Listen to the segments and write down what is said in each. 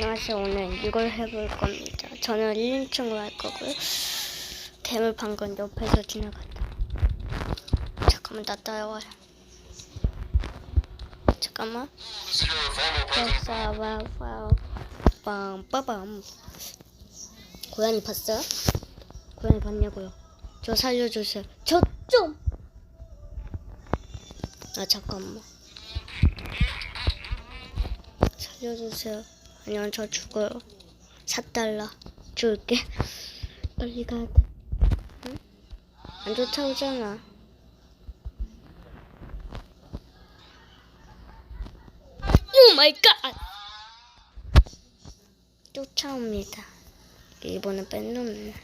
안녕하세요. 오늘 이걸 해볼 겁니다. 저는 1인칭으로 할 거고요. 뱀을 방금 옆에서 지나갔다. 잠깐만, 나 따라와요. 잠깐만. 빰빠밤. 고양이 봤어요? 고양이 봤냐고요? 저 살려주세요. 저 좀! 아, 잠깐만. 살려주세요. 아니면 저 죽어요. 4달러 줄게. 빨리 가야 돼. 응? 안 쫓아오잖아. 오 마이 갓! 쫓아옵니다. 이번엔 뺀놈네.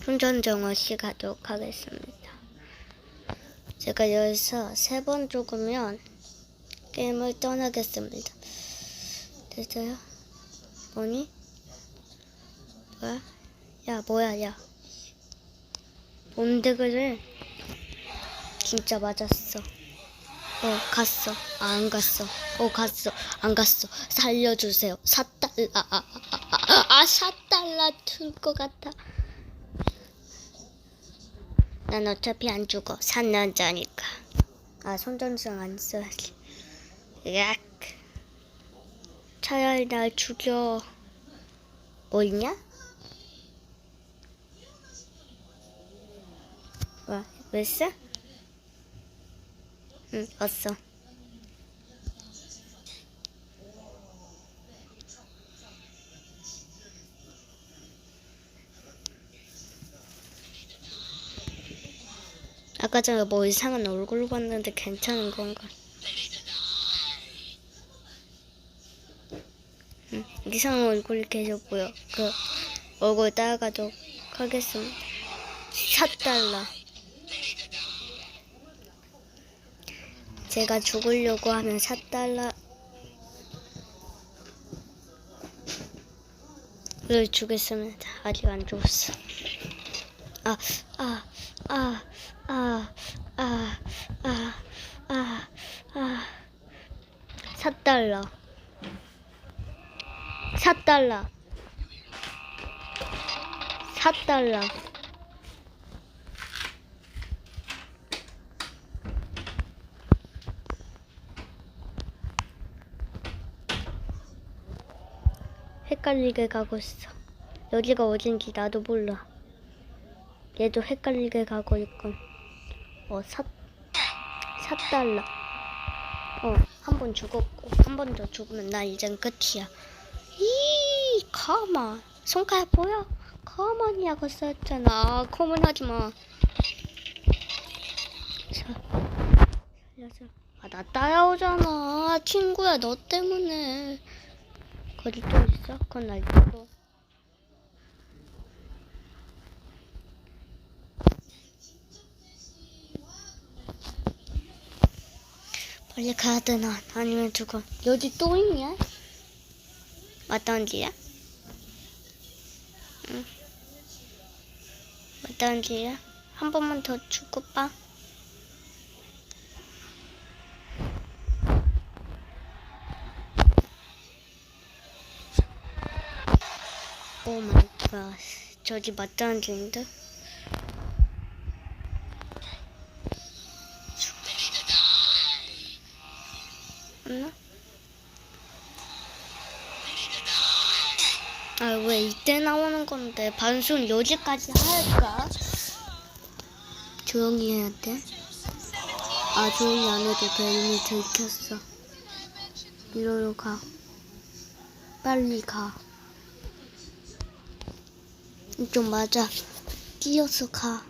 훈전정어 씨 가도록 하겠습니다. 제가 여기서 세 번 죽으면 게임을 떠나겠습니다. 됐어요? 뭐니? 뭐야? 야, 뭐야, 야. 뭔데 그래? 진짜 맞았어. 어, 갔어. 아, 안 갔어. 어, 갔어. 안 갔어. 살려주세요. 4달러. 아, 아, 아, 아, 아 4달러 줄 것 같아. 난 어차피 안 죽어. 3년자니까. 아, 손전등 안 써야지. 약. 차라리 날 죽여. 뭐 있냐? 뭐, 왜 써? 응, 왔어. 아까 전에 뭐 이상한 얼굴 봤는데 괜찮은 건가? 응, 이상한 얼굴이 보여. 그 얼굴 따라가도록 하겠습니다. 4달러. 제가 죽으려고 하면 4달러. 를 주겠습니다. 아직 안 죽었어. 아, 아, 아, 아, 아, 아, 아, 아. 4달러. 4달러. 4달러. 헷갈리게 가고 있어. 여기가 어딘지 나도 몰라. 얘도 헷갈리게 가고 있건. 어, 사, 4달러. 어, 한 번 죽었고, 한 번 더 죽으면 나 이젠 끝이야. 이, 가만. 손가락 보여? 가만이라고 썼잖아. 커먼 하지 마. 자, 살려줘. 아, 나 따라오잖아. 친구야, 너 때문에. 거기 또 있어? 그건 나 있고. 빨리 가야 되나? 아니면 저거 여기 또 있냐? 맞다는지야? 맞다는지야? 한 번만 더 주고 봐. 오 마이 갓. 저기 맞다는지인데? 이때 나오는 건데? 반순 여기까지 할까? 조용히 해야 돼. 아, 조용히 안 해도 돼. 이미 들켰어. 이리로 가. 빨리 가. 이쪽 맞아. 뛰어서 가.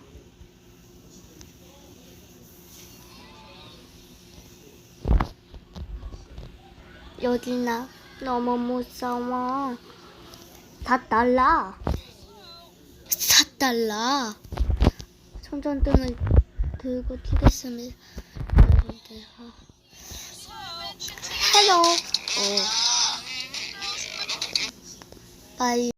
여기나 너무 무서워. 다 달라. 4달러. 손전등을 들고 튀겠습니다. 여러분들. 아. 헬로. 어. 바이.